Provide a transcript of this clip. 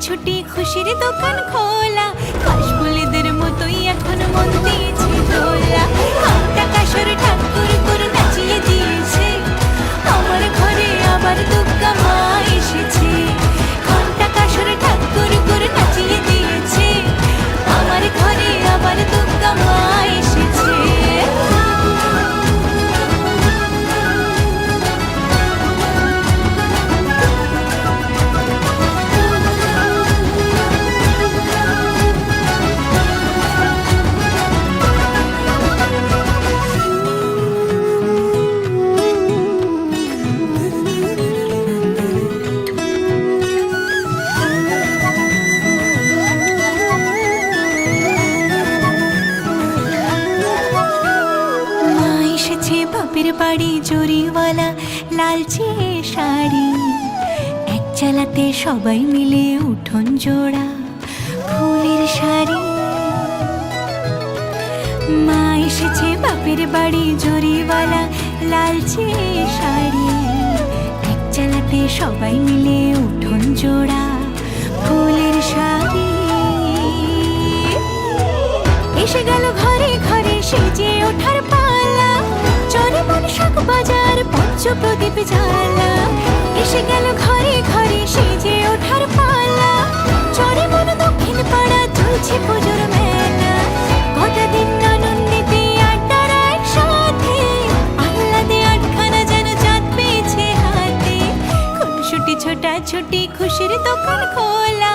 ছোটা খুশির দোকান খোলা। বাপের বাড়ি জরিওয়ালা লালচে শাড়ি, এক চালাতে সবাই মিলে উঠোন জোড়া ফুলের শাড়ি। মা এসেছে বাপের বাড়ি জরিওয়ালা লালচে শাড়ি, এক চালাতে সবাই মিলে উঠোন জোড়া ফুলের পঞ্চ প্রদীপ জ্বালা। এসে গেল ঘরে ঘরে সেজে ওঠার পালা। চলে মন দক্ষিণ পাড়া চলছে পুজোর মেলা। গোটা দিন আনন্দিতে একসাথে। পেয়েছে হাতে। ছোটা ছুটি খুশির দোকান খোলা।